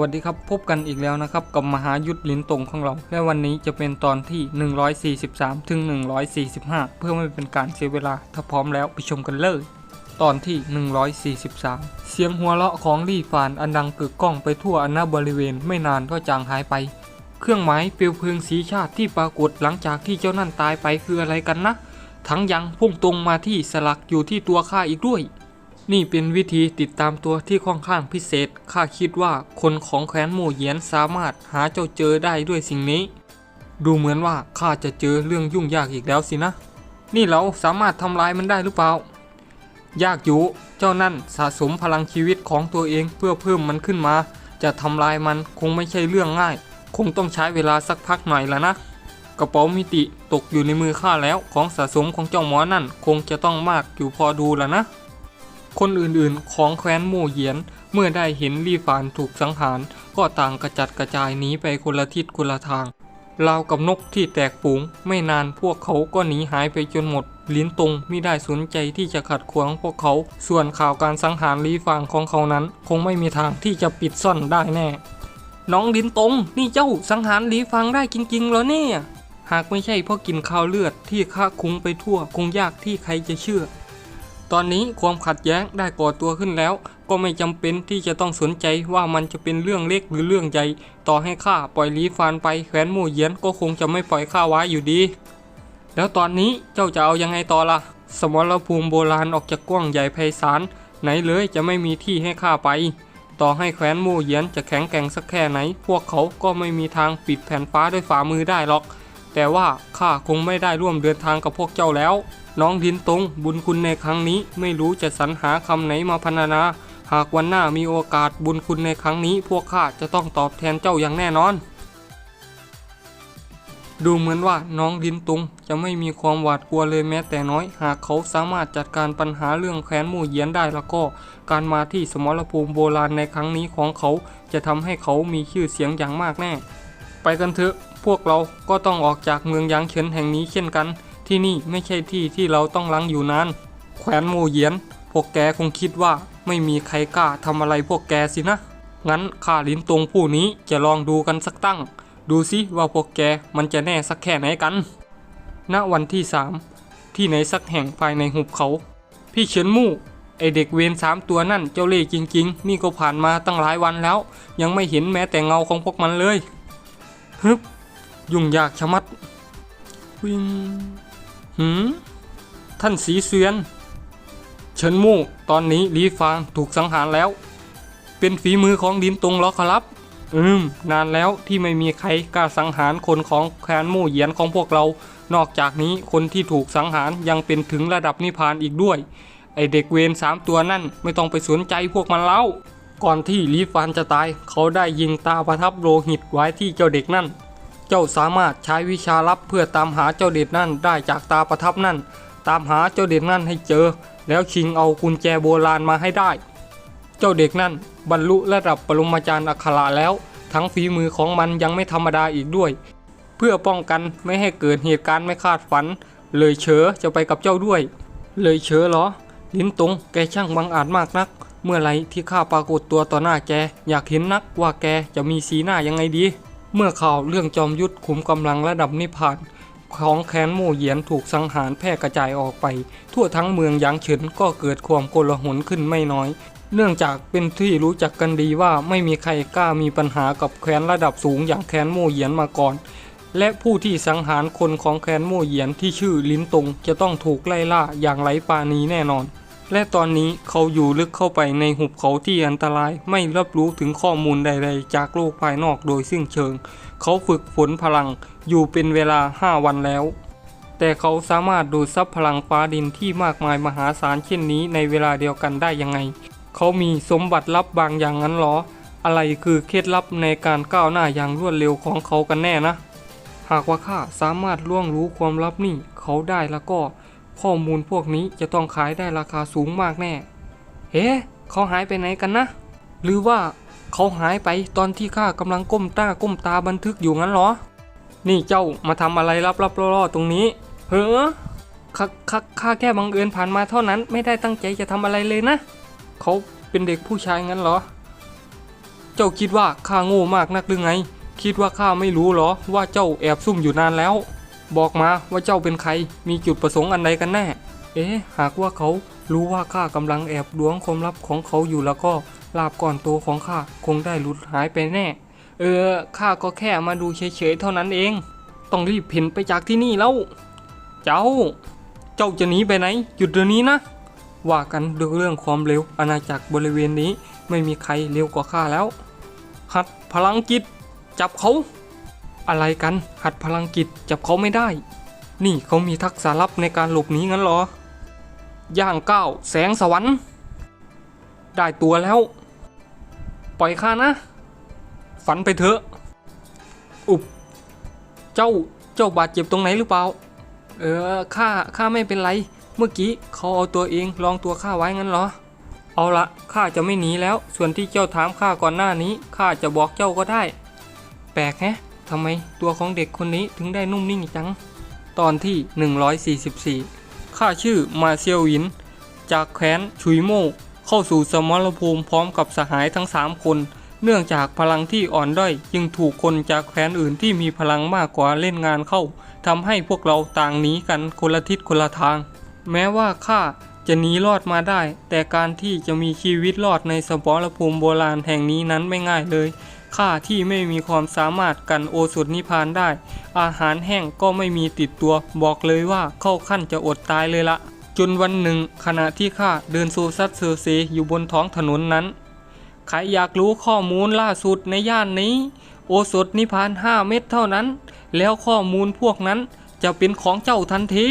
วัสดีครับพบกันอีกแล้วนะครับกับมหายุทธลิ้นตรงของเรา และวันนี้จะเป็นตอนที่ 143 ถึง 145 เพื่อไม่เป็นการเสียเวลา ถ้าพร้อมแล้วไปชมกันเลย ตอนที่ 143 เสียงหัวเราะของลี่ฟานอันดังกึกก้องไปทั่วอนาบริเวณไม่นานก็จางหายไป เครื่องหมายเปลวเพลิงสีชาติที่ปรากฏหลังจากที่เจ้านั่นตายไปคืออะไรกันนะ ทั้งยังพุ่งตรงมาที่สลักอยู่ที่ตัวข้าอีกด้วย นี่เป็นวิธีติดตามตัวที่ค่อนข้างพิเศษ ข้าคิดว่าคนของแคว้นหมู่เหยียนสามารถหาเจ้าเจอได้ด้วยสิ่งนี้ ดูเหมือนว่าข้าจะเจอเรื่องยุ่งยากอีกแล้วสินะ นี่เราสามารถทำลายมันได้หรือเปล่า ยากอยู่ เจ้านั่นสะสมพลังชีวิตของตัวเองเพื่อเพิ่มมันขึ้นมา จะทำลายมันคงไม่ใช่เรื่องง่าย คงต้องใช้เวลาสักพักหน่อยแล้วนะ กระเป๋ามิติตกอยู่ในมือข้าแล้วของสะสมของเจ้าหมอนั่นคงจะต้องมากอยู่พอดูแล้วนะ คนอื่นๆ ของแคว้นหมู่เหยียน เมื่อได้เห็นลี่ฟานถูกสังหาร ก็ต่างกระจัดกระจายหนีไปคนละทิศคนละทางราวกับนกที่แตกฝูง ไม่นานพวกเขาก็หนีหายไปจนหมด ลิ้นตรงไม่ได้สนใจที่จะขัดขวางพวกเขา ส่วนข่าวการสังหารลีฟางของเขานั้น คงไม่มีทางที่จะปิดซ่อนได้แน่ น้องลิ้นตรงนี่เจ้าสังหารลีฟางได้จริงๆเหรอเนี่ย หากไม่ใช่เพราะกินข้าวเลือดที่ข้าคุ้งไปทั่ว คงยากที่ใครจะเชื่อ ตอนนี้ความขัดแย้งได้ก่อตัวขึ้นแล้ว ก็ไม่จำเป็นที่จะต้องสนใจว่ามันจะเป็นเรื่องเล็กหรือเรื่องใหญ่ ต่อให้ข้าปล่อยลีฟานไปแขวนหมู่เยียนก็คงจะไม่ปล่อยข้าไว้อยู่ดี แล้วตอนนี้เจ้าจะเอายังไงต่อล่ะ สมรภูมิโบราณออกจากกว้างใหญ่ไพศาลไหนเลยจะไม่มีที่ให้ข้าไป ต่อให้แขวนหมู่เยียนจะแข็งแกร่งสักแค่ไหน พวกเขาก็ไม่มีทางปิดแผ่นฟ้าด้วยฝ่ามือได้หรอก แต่ว่าข้าคงไม่ได้ร่วมเดินทางกับพวกเจ้าแล้ว น้องดินตรงบุญคุณในครั้งนี้ไม่รู้จะสรรหาคำไหนมาพรรณนา หากวันหน้ามีโอกาสบุญคุณในครั้งนี้ พวกข้าจะต้องตอบแทนเจ้าอย่างแน่นอน ดูเหมือนว่าน้องดินตุงจะไม่มีความหวาดกลัวเลยแม้แต่น้อย หากเขาสามารถจัดการปัญหาเรื่องแค้นหมู่เยียนได้แล้วก็ การมาที่สมรภูมิโบราณในครั้งนี้ของเขา จะทำให้เขามีชื่อเสียงอย่างมากแน่ ไปกันเถอะ พวกเราก็ต้องออกจากเมืองยางเฉินแห่งนี้เช่นกัน ที่นี่ไม่ใช่ที่ที่เราต้องลังอยู่นาน แขวนหมู่เยียน พวกแกคงคิดว่าไม่มีใครกล้าทำอะไรพวกแกสินะ งั้นข้าลิ้นตรงผู้นี้จะลองดูกันสักตั้ง ดูสิว่าพวกแกมันจะแน่สักแค่ไหนกัน ณ วันที่สามที่ไหนสักแห่งภายในหุบเขา พี่เฉินมู่ไอเด็กเวรสามตัวนั่นเจ้าเล่ห์จริง ๆ นี่ก็ผ่านมาตั้งหลายวันแล้ว ยังไม่เห็นแม้แต่เงาของพวกมันเลย ฮึบยุ่งยากชะมัด วิงหืมท่านสีเซียนเฉินมู่ตอนนี้ลีฟางถูกสังหารแล้ว เป็นฝีมือของดินตรงเหรอครับ อืม นานแล้วที่ไม่มีใครกล้าสังหารคนของแควนมู่เหยียนของพวกเรา นอกจากนี้คนที่ถูกสังหารยังเป็นถึงระดับนิพพานอีกด้วย ไอเด็กเวรสามตัวนั่นไม่ต้องไปสนใจพวกมันแล้ว ก่อนที่ลีฟานจะตาย เขาได้ยิงตาประทับโลหิตไว้ที่เจ้าเด็กนั่น เจ้าสามารถใช้วิชาลับเพื่อตามหาเจ้าเด็กนั่นได้จากตาประทับนั่น ตามหาเจ้าเด็กนั่นให้เจอ แล้วชิงเอากุญแจโบราณมาให้ได้ เจ้าเด็กนั่นบรรลุระดับปรมาจารย์อัคระแล้ว ทั้งฝีมือของมันยังไม่ธรรมดาอีกด้วย เพื่อป้องกันไม่ให้เกิดเหตุการณ์ไม่คาดฝัน เลยเฉอจะไปกับเจ้าด้วย เลยเฉอเหรอ ลิ้นตรงแกช่างบังอาจมากนัก เมื่อไรที่ข้าปรากฏตัวต่อหน้าแก อยากเห็นนักว่าแกจะมีสีหน้ายังไงดี เมื่อข่าวเรื่องจอมยุทธขุมกำลังระดับนิพพานของแคนโมเหยียนถูกสังหารแพร่กระจายออกไป ทั่วทั้งเมืองหยางเฉินก็เกิดความโกลาหลขึ้นไม่น้อย เนื่องจากเป็นที่รู้จักกันดีว่าไม่มีใครกล้ามีปัญหากับแคว้นระดับสูงอย่างแควนโมเหยียนมาก่อน และผู้ที่สังหารคนของแควนโมเหยียนที่ชื่อลิ้นตงจะต้องถูกไล่ล่าอย่างไร้ปาณีแน่นอน และตอนนี้เขาอยู่ลึกเข้าไปในหุบเขาที่อันตรายไม่รับรู้ถึงข้อมูลใด ๆ จากโลกภายนอกโดยสิ้นเชิง เขาฝึกฝนพลังอยู่เป็นเวลา 5 วันแล้ว แต่เขาสามารถดูดซับพลังฟ้าดินที่มากมายมหาศาลเช่นนี้ในเวลาเดียวกันได้ยังไง เขามีสมบัติลับบางอย่างนั้นหรอ อะไรคือเคล็ดลับในการก้าวหน้าอย่างรวดเร็วของเขากันแน่นะ หากว่าข้าสามารถล่วงรู้ความลับนี่เขาได้แล้วก็ ข้อมูลพวกนี้จะต้องขายได้ราคาสูงมากแน่ เฮ้เขาหายไปไหนกันนะ หรือว่าเขาหายไปตอนที่ข้ากำลังก้มตาก้มตาบันทึกอยู่งั้นเหรอ นี่เจ้ามาทำอะไรลับๆล่อๆตรงนี้ เฮ้อข้าข้าข้าแค่บังเอิญผ่านมาเท่านั้นไม่ได้ตั้งใจจะทำอะไรเลยนะ เขาเป็นเด็กผู้ชายงั้นเหรอ เจ้าคิดว่าข้าโง่มากนักหรือไง คิดว่าข้าไม่รู้เหรอว่าเจ้าแอบซุ่มอยู่นานแล้ว บอกมาว่าเจ้าเป็นใคร มีจุดประสงค์อันใดกันแน่ เอ๊ะ หากว่าเขารู้ว่าข้ากำลังแอบล้วงความลับของเขาอยู่แล้วก็ลาบก่อนโตของข้าคงได้หลุดหายไปแน่ เออ ข้าก็แค่มาดูเฉยๆเท่านั้นเอง ต้องรีบเพ่นไปจากที่นี่แล้ว เจ้า เจ้าจะหนีไปไหน หยุดเดี๋ยวนี้นะ ว่ากันด้วยเรื่องความเร็วอาณาจักรบริเวณนี้ไม่มีใครเร็วกว่าข้าแล้ว หัดพลังจิต จับเขา อะไรกันหัดพลังจิตจับเขาไม่ได้ นี่เขามีทักษะลับในการหลบหนีงั้นหรอย่างก้าวแสงสวรรค์ ได้ตัวแล้ว ปล่อยข้านะ ฝันไปเถอะ อุบ เจ้าเจ้าบาดเจ็บตรงไหนหรือเปล่า เออข้าข้าไม่เป็นไร เมื่อกี้เขาเอาตัวเองลองตัวข้าไว้งั้นเหรอ เอาละข้าจะไม่หนีแล้ว ส่วนที่เจ้าถามข้าก่อนหน้านี้ข้าจะบอกเจ้าก็ได้ แปลกแฮะ ทำไมตัวของเด็กคนนี้ถึงได้นุ่มนิ่งจัง ตอนที่ 144 ข้าชื่อมาเซียวหวิน จากแคว้นชุยโมเข้าสู่สมรภูมิพร้อมกับสหายทั้ง 3 คน เนื่องจากพลังที่อ่อนด้อย จึงถูกคนจากแคว้นอื่นที่มีพลังมากกว่าเล่นงานเข้าทำให้พวกเราต่างหนีกันคนละทิศคนละทาง แม้ว่าข้าจะหนีรอดมาได้ แต่การที่จะมีชีวิตรอดในสมรภูมิโบราณแห่งนี้นั้นไม่ง่ายเลย ข้าที่ไม่มีความสามารถกันโอสถนิพานได้ อาหารแห้งก็ไม่มีติดตัว บอกเลยว่าเข้าขั้นจะอดตายเลยละ จนวันหนึ่ง ขณะที่ข้าเดินโซซัดเซอร์เซอยู่บนท้องถนนนั้น ใครอยากรู้ข้อมูลล่าสุดในย่านนี้ โอสถนิพพาน 5 เม็ดเท่านั้น แล้วข้อมูลพวกนั้นจะเป็นของเจ้าทันที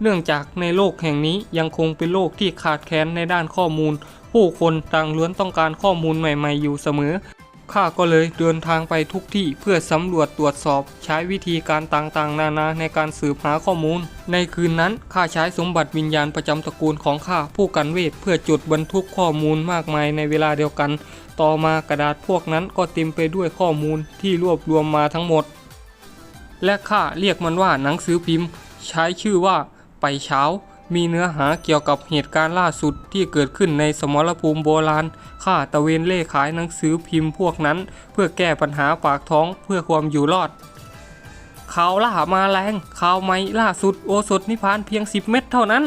เนื่องจากในโลกแห่งนี้ยังคงเป็นโลกที่ขาดแคลนในด้านข้อมูล ผู้คนต่างล้วนต้องการข้อมูลใหม่ ๆ อยู่เสมอ ข้าก็เลยเดินทางไปทุกที่เพื่อสำรวจตรวจสอบใช้วิธีการต่างๆ นานาในการสืบหาข้อมูล ในคืนนั้นข้าใช้สมบัติวิญญาณประจำตระกูลของข้าผู้กันเวทเพื่อจดบันทึกข้อมูลมากมายในเวลาเดียวกัน ต่อมากระดาษพวกนั้นก็เต็มไปด้วยข้อมูลที่รวบรวมมาทั้งหมด และข้าเรียกมันว่าหนังสือพิมพ์ ใช้ชื่อว่าไปเช้า มีเนื้อหาเกี่ยวกับเหตุการณ์ล่าสุดที่เกิดขึ้นในสมรภูมิโบราณข้าตะเวนเล่ขายหนังสือพิมพ์พวกนั้น เพื่อแก้ปัญหาปากท้องเพื่อความอยู่รอดข่าวล่ามาแรงข่าวใหม่ล่าสุดโอสถนิพานเพียง 10 เม็ดเท่านั้น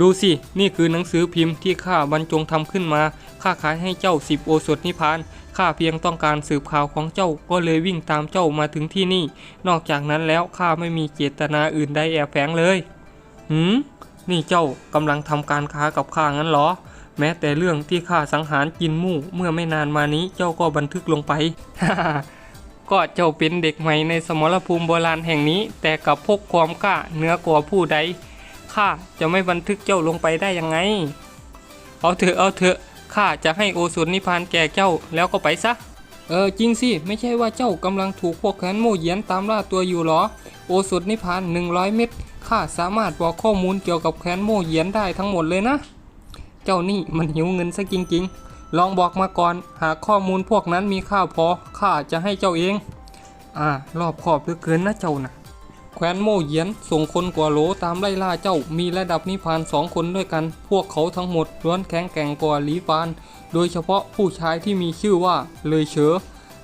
ดูสิ นี่คือหนังสือพิมพ์ที่ข้าบรรจงทำขึ้นมาข้าขายให้เจ้า 10 โอสถนิพานข้าเพียงต้องการสืบข่าวของเจ้าก็เลยวิ่งตามเจ้ามาถึงที่นี่ นอกจากนั้นแล้วข้าไม่มีเจตนาอื่นใดแอบแฝงเลย หืมนี่เจ้ากำลังทำการค้ากับข้างั้นเหรอ แม้แต่เรื่องที่ข้าสังหารจินมู่เมื่อไม่นานมานี้เจ้าก็บันทึกลงไป ก็เจ้าเป็นเด็กใหม่ในสมรภูมิโบราณแห่งนี้ แต่กับพกความกล้าเหนือกว่าผู้ใดข้าจะไม่บันทึกเจ้าลงไปได้ยังไง เอาเถอะเอาเถอะข้าจะให้โอสุนนิพานแก่เจ้าแล้วก็ไปซะ เออจริงสิ ไม่ใช่ว่าเจ้ากำลังถูกพวกแขนโมเยียนตามล่าตัวอยู่หรอ โอสุนิพพาน100 เม็ด ข้าสามารถบอกข้อมูลเกี่ยวกับแขนโมเหยียนได้ทั้งหมดเลยนะ เจ้านี่มันหิวเงินซะจริงๆ ลองบอกมาก่อน หากข้อมูลพวกนั้นมีค่าพอข้าจะให้เจ้าเอง อ่ารอบขอบเหลือเกินนะเจ้านะแคว้นโมเหยียนส่งคนกว่าโหลตามไล่ล่าเจ้ามีระดับนิพานสองคนด้วยกัน พวกเขาทั้งหมดล้วนแข็งแกร่งกว่าลีฟาน โดยเฉพาะผู้ชายที่มีชื่อว่าเลยเฉอ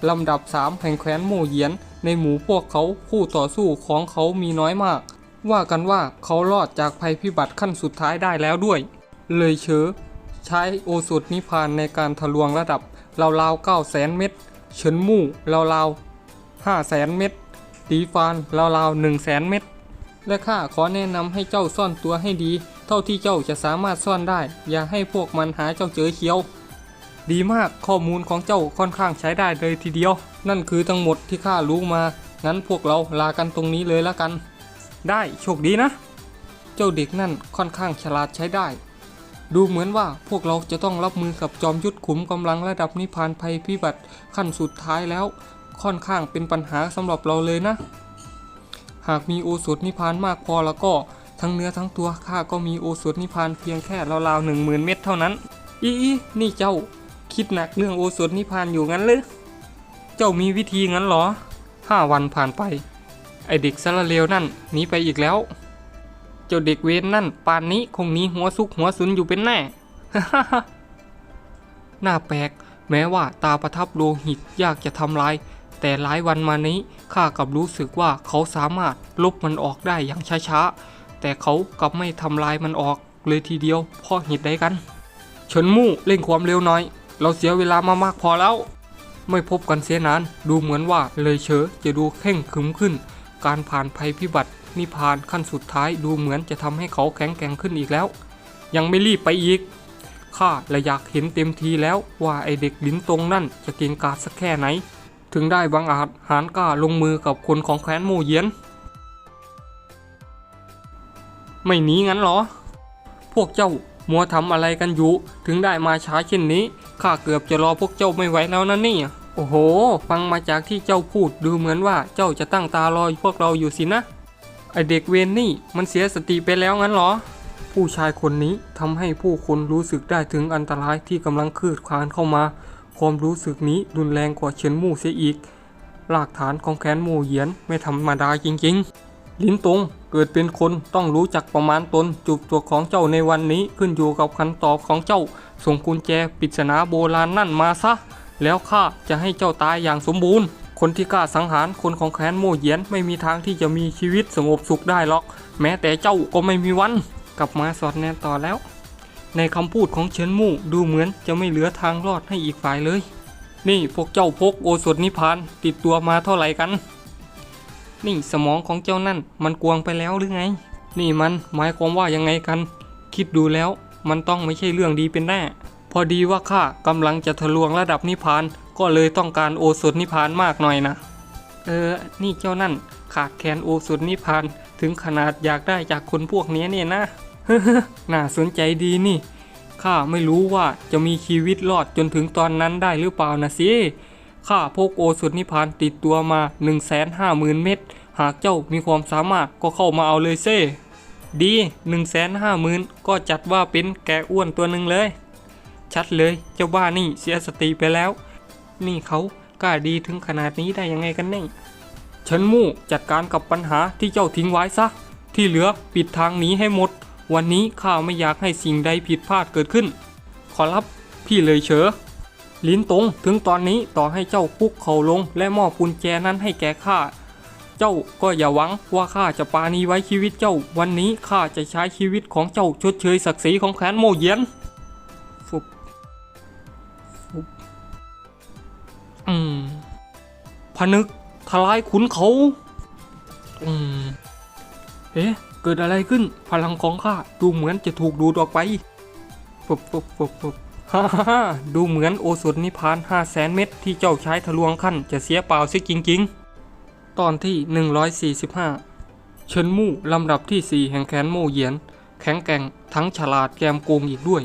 ลำดับ 3 แห่งแคว้นโมเหยียน ในหมู่พวกเขาคู่ต่อสู้ของเขามีน้อยมาก ว่ากันว่าเขารอดจากภัยพิบัติขั้นสุดท้ายได้แล้วด้วย เลยเฉอใช้โอสถนิพานในการทะลวงระดับราวๆ9แสนเม็ดเฉินมู่ราวๆ5แสนเม็ดตีฟานราวๆ1แสนเม็ดและข้าขอแนะนำให้เจ้าซ่อนตัวให้ดี เท่าที่เจ้าจะสามารถซ่อนได้ อย่าให้พวกมันหาเจ้าเจอเคียว ดีมากข้อมูลของเจ้าค่อนข้างใช้ได้เลยทีเดียว นั่นคือทั้งหมดที่ข้ารู้มา งั้นพวกเราลากันตรงนี้เลยละกัน ได้โชคดีนะ เจ้าเด็กนั่นค่อนข้างฉลาดใช้ได้ ดูเหมือนว่าพวกเราจะต้องรับมือกับจอมยุทธขุมกำลังระดับนิพานภัยพิบัติขั้นสุดท้ายแล้ว ค่อนข้างเป็นปัญหาสำหรับเราเลยนะ หากมีโอสถนิพานมากพอแล้วก็ทั้งเนื้อทั้งตัวข้าก็มีโอสถนิพานเพียงแค่ราวๆหนึ่งหมื่นเม็ดเท่านั้น อีอีนี่เจ้าคิดหนักเรื่องโอสถนิพพานอยู่งั้นหรือ เจ้ามีวิธีงั้นเหรอห้าวันผ่านไป ไอเด็กสารเลวนั่นหนีไปอีกแล้ว เจ้าเด็กเวนนั่นป่านนี้คงหนีหัวซุกหัวซุนอยู่เป็นแน่น่าแปลก แม้ว่าตาประทับโลหิตยากจะทำลาย แต่หลายวันมานี้ข้ากับรู้สึกว่าเขาสามารถลบมันออกได้อย่างช้าๆ แต่เขากลับไม่ทำลายมันออกเลยทีเดียวเพราะเหตุใดกันเฉินมู่เร่งความเร็วหน่อย เราเสียเวลามามากพอแล้ว ไม่พบกันเสียนาน ดูเหมือนว่าเลยเฉอจะดูเข่งขึมขึ้น การผ่านภัยพิบัตินิพานขั้นสุดท้ายดูเหมือนจะทำให้เขาแข็งแกร่งขึ้นอีกแล้ว ยังไม่รีบไปอีกข้าและอยากเห็นเต็มทีแล้วว่าไอเด็กลิ้นตรงนั่นจะเก่งกาจสักแค่ไหน ถึงได้บังอาจหานกล้าลงมือกับคนของแคว้นโมเยียน ไม่หนีงั้นหรอ พวกเจ้ามัวทำอะไรกันอยู่ ถึงได้มาช้าเช่นนี้ข้าเกือบจะรอพวกเจ้าไม่ไหวแล้วนะนี่ โอ้โห ฟังมาจากที่เจ้าพูดดูเหมือนว่าเจ้าจะตั้งตารอพวกเราอยู่สินะ ไอเด็กเวนนี่มันเสียสติไปแล้วงั้นเหรอ ผู้ชายคนนี้ทำให้ผู้คนรู้สึกได้ถึงอันตรายที่กำลังคืดคลานเข้ามา ความรู้สึกนี้รุนแรงกว่าเฉินมู่เสียอีกหลักฐานของแค้นมู่เหยียนไม่ธรรมดาจริงๆ ลิ้นตรงเกิดเป็นคนต้องรู้จักประมาณตนจุบตัวของเจ้าในวันนี้ขึ้นอยู่กับคำตอบของเจ้า ส่งกุญแจปริศนาโบราณนั่นมาซะ แล้วข้าจะให้เจ้าตายอย่างสมบูรณ์ คนที่กล้าสังหารคนของแค้นโมเยียนไม่มีทางที่จะมีชีวิตสงบสุขได้หรอก แม้แต่เจ้าก็ไม่มีวัน กลับมาสอดแนมต่อแล้ว ในคำพูดของเฉินมู่ดูเหมือนจะไม่เหลือทางรอดให้อีกฝ่ายเลย นี่พวกเจ้าพกโอสถนิพพานติดตัวมาเท่าไหร่กัน นี่สมองของเจ้านั่นมันกวงไปแล้วหรือไง นี่มันหมายความว่ายังไงกัน คิดดูแล้วมันต้องไม่ใช่เรื่องดีเป็นแน่ พอดีว่าข้ากำลังจะทะลวงระดับนิพพาน ก็เลยต้องการโอสถนิพพานมากหน่อยนะ เออ นี่เจ้านั่น ขาดแคลนโอสถนิพพาน ถึงขนาดอยากได้จากคนพวกนี้เนี่ยนะน่าสนใจดีนี่ ข้าไม่รู้ว่าจะมีชีวิตรอดจนถึงตอนนั้นได้หรือเปล่านะสิข้าพกโอสถนิพพานติดตัวมา 1 5 0 0 0 0 เม็ด หากเจ้ามีความสามารถก็เข้ามาเอาเลยเซ่ดี 1 5 0 0 0 0 ก็จัดว่าเป็นแกอ้วนตัวหนึ่งเลย ชัดเลยเจ้าบ้านี่เสียสติไปแล้ว นี่เขากล้าดีถึงขนาดนี้ได้ยังไงกันแน่ฉันมู่จัดการกับปัญหาที่เจ้าทิ้งไว้ซะ ที่เหลือปิดทางหนีให้หมด วันนี้ข้าไม่อยากให้สิ่งใดผิดพลาดเกิดขึ้น ขอรับพี่เลยเฉอลิ้นตรงถึงตอนนี้ต่อให้เจ้าคุกเข่าลง และมอบกุญแจนั้นให้แก่ข้าเจ้าก็อย่าหวังว่าข้าจะปาณีไว้ชีวิตเจ้า วันนี้ข้าจะใช้ชีวิตของเจ้าชดเชยศักดิ์ศรีของแคว้นโมเยียน อืมพนึกทลายขุนเขา อืม เอ๊ะ เกิดอะไรขึ้น พลังของข้าดูเหมือนจะถูกดูดออกไปปุบปุบปุบปุบฮ่าฮ่าฮ่าดูเหมือนโอสถนิพาน5 0 0แสนเม็ดที่เจ้าใช้ทะลวงขั้นจะเสียเปล่าซิจริง ๆ ตอนที่ 145 เฉินมู่ลำดับที่ 4 แห่งแคนโมเหยียน แข็งแกร่งทั้งฉลาดแกมโกงอีกด้วย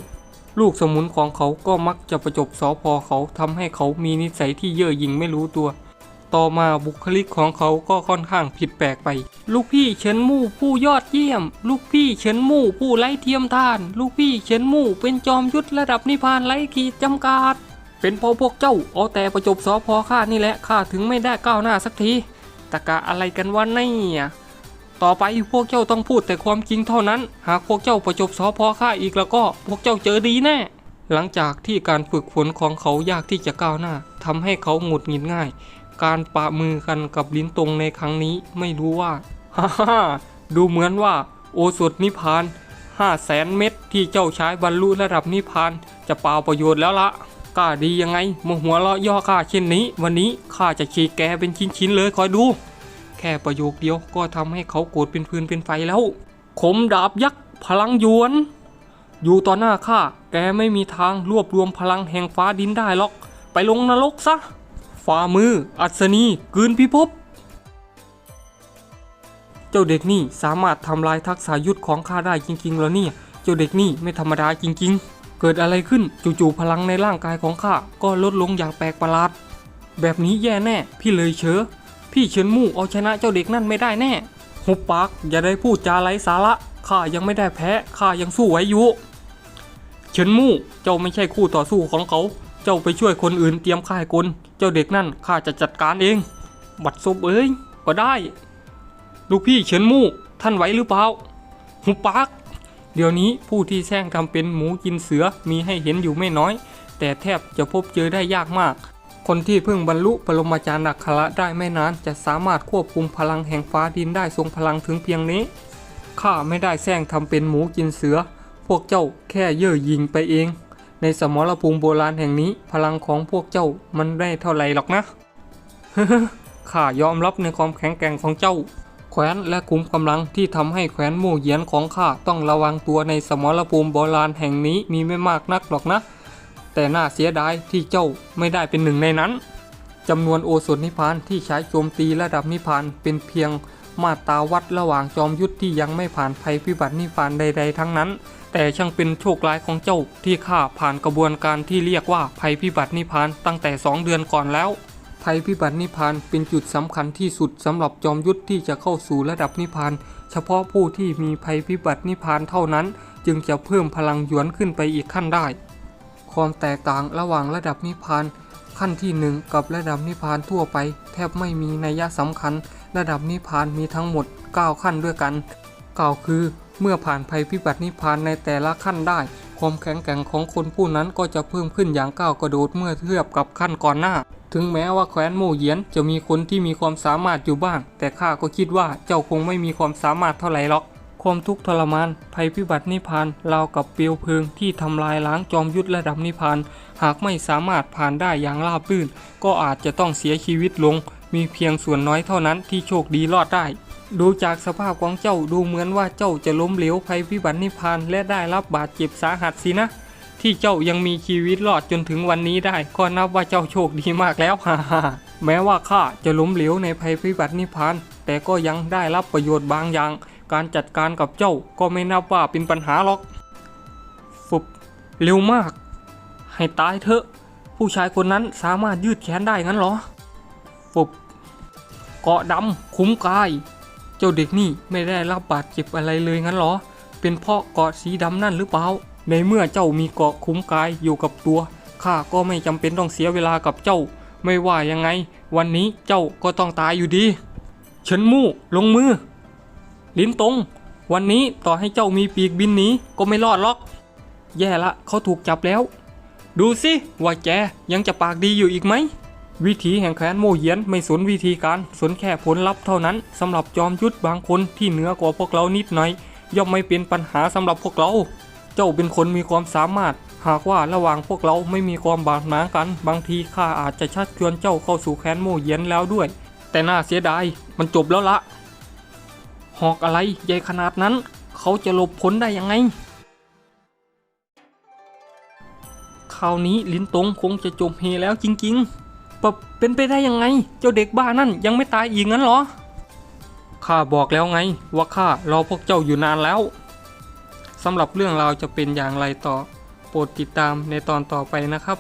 ลูกสมุนของเขาก็มักจะประจบสอพอเขาทำให้เขามีนิสัยที่เย่อหยิ่งไม่รู้ตัว ต่อมาบุคลิกของเขาก็ค่อนข้างผิดแปลกไป ลูกพี่เฉินมู่ผู้ยอดเยี่ยม ลูกพี่เฉินมู่ผู้ไร้เทียมทาน ลูกพี่เฉินมู่เป็นจอมยุทธระดับนิพานไร้ขีดจำกัดเป็นพราะพวกเจ้าเอาแต่ประจบสอพอข้านี่แหละข้าถึงไม่ได้ก้าวหน้าสักทีตะกะอะไรกันวะเนี่ย ต่อไปพวกเจ้าต้องพูดแต่ความจริงเท่านั้น หากพวกเจ้าประจบสอพอข้าอีกแล้วก็ พวกเจ้าเจอดีแน่ หลังจากที่การฝึกฝนของเขายากที่จะก้าวหน้าทำให้เขาหงุดหงิดง่าย การปะมือกันกับลิ้นตรงในครั้งนี้ไม่รู้ว่าฮ่าฮ่าดูเหมือนว่า โอสถนิพานห้าแสนเม็ดที่เจ้าใช้บรรลุระดับนิพานจะเปล่าประโยชน์แล้วละกล้าดียังไงมาหัวเราะย่อข้าเช่นนี้ วันนี้ข้าจะฉีกแกเป็นชิ้นๆเลยคอยดู ค่ประโยคเดียวก็ทำให้เขาโกรธเป็นฟืนเป็นไฟแล้ว ขมดาบยักษ์พลังยวน อยู่ต่อหน้าข้าแกไม่มีทางรวบรวมพลังแห่งฟ้าดินได้หรอก ไปลงนรกซะฝ่ามือ อัศนีกลืนพิภพเจ้าเด็กนี่สามารถทำลายทักษะยุทธของข้าได้จริงๆแล้วเนี่ย เจ้าเด็กนี่ไม่ธรรมดาจริง ๆ เกิดอะไรขึ้นจู่ๆพลังในร่างกายของข้าก็ลดลงอย่างแปลกประหลาด แบบนี้แย่แน่ พี่เลยเชอ พี่เฉินมู่เอาชนะเจ้าเด็กนั่นไม่ได้แน่หุบปากอย่าได้พูดจาไร้สาระข้ายังไม่ได้แพ้ข้ายังสู้ไหวอยู่เฉินมู่เจ้าไม่ใช่คู่ต่อสู้ของเขา เจ้าไปช่วยคนอื่นเตรียมค่ายกลเจ้าเด็กนั่นข้าจะจัดการเอง บัดซบเอ้ยก็ได้ ลูกพี่เฉินมู่ท่านไหวหรือเปล่าหุบปากเดี๋ยวนี้ผู้ที่แซงทำเป็นหมูกินเสือมีให้เห็นอยู่ไม่น้อย แต่แทบจะพบเจอได้ยากมาก คนที่เพิ่งบรรลุปรมาจารย์อักขระได้ไม่นานจะสามารถควบคุมพลังแห่งฟ้าดินได้ทรงพลังถึงเพียงนี้ ข้าไม่ได้แซงทำเป็นหมูกินเสือ พวกเจ้าแค่เย่อหยิงไปเอง ในสมรภูมิโบราณแห่งนี้ พลังของพวกเจ้ามันได้เท่าไหร่หรอกนะข้ายอมรับในความแข็งแกร่งของเจ้าแคว้นและขุมกำลังที่ทำให้แคว้นหมู่เยียนของข้าต้องระวังตัวในสมรภูมิโบราณแห่งนี้มีไม่มากนักหรอกนะ แต่น่าเสียดายที่เจ้าไม่ได้เป็นหนึ่งในนั้นจำนวนโอสถนิพานที่ใช้โจมตีระดับนิพานเป็นเพียงมาตาวัดระหว่างจอมยุทธที่ยังไม่ผ่านภัยพิบัตินิพานใด ๆ ทั้งนั้น แต่ช่างเป็นโชคร้ายของเจ้าที่ข้าผ่านกระบวนการที่เรียกว่าภัยพิบัตินิพานตั้งแต่สองเดือนก่อนแล้ว ภัยพิบัตินิพานเป็นจุดสำคัญที่สุดสำหรับจอมยุทธที่จะเข้าสู่ระดับนิพานเฉพาะผู้ที่มีภัยพิบัตินิพพานเท่านั้น จึงจะเพิ่มพลังหยวนขึ้นไปอีกขั้นได้ ความแตกต่างระหว่างระดับนิพพานขั้นที่หนึ่งกับระดับนิพพานทั่วไป แทบไม่มีนัยสำคัญ ระดับนิพพานมีทั้งหมด 9 ขั้นด้วยกันกล่าวคือเมื่อผ่านภัยพิบัตินิพพานในแต่ละขั้นได้ ความแข็งแกร่งของคนผู้นั้นก็จะเพิ่มขึ้นอย่างก้าวกระโดดเมื่อเทียบกับขั้นก่อนหน้า ถึงแม้ว่าแคว้นโมเยียนจะมีคนที่มีความสามารถอยู่บ้าง แต่ข้าก็คิดว่าเจ้าคงไม่มีความสามารถเท่าไหร่หรอก ความทุกข์ทรมาน ภัยพิบัตินิพพานราวกับเปลวเพลิงที่ทำลายล้างจอมยุทธระดับนิพพาน หากไม่สามารถผ่านได้อย่างราบรื่น ก็อาจจะต้องเสียชีวิตลง มีเพียงส่วนน้อยเท่านั้นที่โชคดีรอดได้ ดูจากสภาพของเจ้าดูเหมือนว่าเจ้าจะล้มเหลวภัยพิบัตินิพพานและได้รับบาดเจ็บสาหัสสินะ ที่เจ้ายังมีชีวิตรอดจนถึงวันนี้ได้ ก็นับว่าเจ้าโชคดีมากแล้วฮ่าฮ่าแม้ว่าข้าจะล้มเหลวในภัยพิบัตินิพพานแต่ก็ยังได้รับประโยชน์บางอย่าง การจัดการกับเจ้าก็ไม่นับว่าเป็นปัญหาหรอกฟุบเร็วมาก ให้ตายเถอะ ผู้ชายคนนั้นสามารถยืดแขนได้งั้นเหรอฟุบเกาะดำคุ้มกาย เจ้าเด็กนี่ไม่ได้รับบาดเจ็บอะไรเลยงั้นเหรอ เป็นเพราะเกาะสีดำนั่นหรือเปล่า ในเมื่อเจ้ามีเกาะคุ้มกายอยู่กับตัวข้าก็ไม่จำเป็นต้องเสียเวลากับเจ้า ไม่ว่ายังไง วันนี้เจ้าก็ต้องตายอยู่ดีเฉินมู่ลงมือ ลิ้นตรงวันนี้ต่อให้เจ้ามีปีกบินหนีก็ไม่รอดหรอก แย่ละเขาถูกจับแล้ว ดูสิว่าแกยังจะปากดีอยู่อีกไหม วิธีแห่งแค้นโมเยียนไม่สนวิธีการสนแค่ผลลัพธ์เท่านั้นสำหรับจอมยุทธบางคนที่เหนือกว่าพวกเรานิดหน่อย ย่อมไม่เป็นปัญหาสำหรับพวกเรา เจ้าเป็นคนมีความสามารถ หากว่าระหว่างพวกเราไม่มีความบาดหมางกัน บางทีข้าอาจจะชักชวนเจ้าเข้าสู่แค้นโมเยียนแล้วด้วย แต่น่าเสียดายมันจบแล้วละ หอกอะไรใหญ่ขนาดนั้น เขาจะหลบพ้นได้ยังไง คราวนี้ลินตงคงจะจมเฮแล้วจริงๆปะเป็นไปได้ยังไง เจ้าเด็กบ้านั่นยังไม่ตายอีกงั้นเหรอ ข้าบอกแล้วไง ว่าข้ารอพวกเจ้าอยู่นานแล้วสำหรับเรื่องราวจะเป็นอย่างไรต่อ โปรดติดตามในตอนต่อไปนะครับ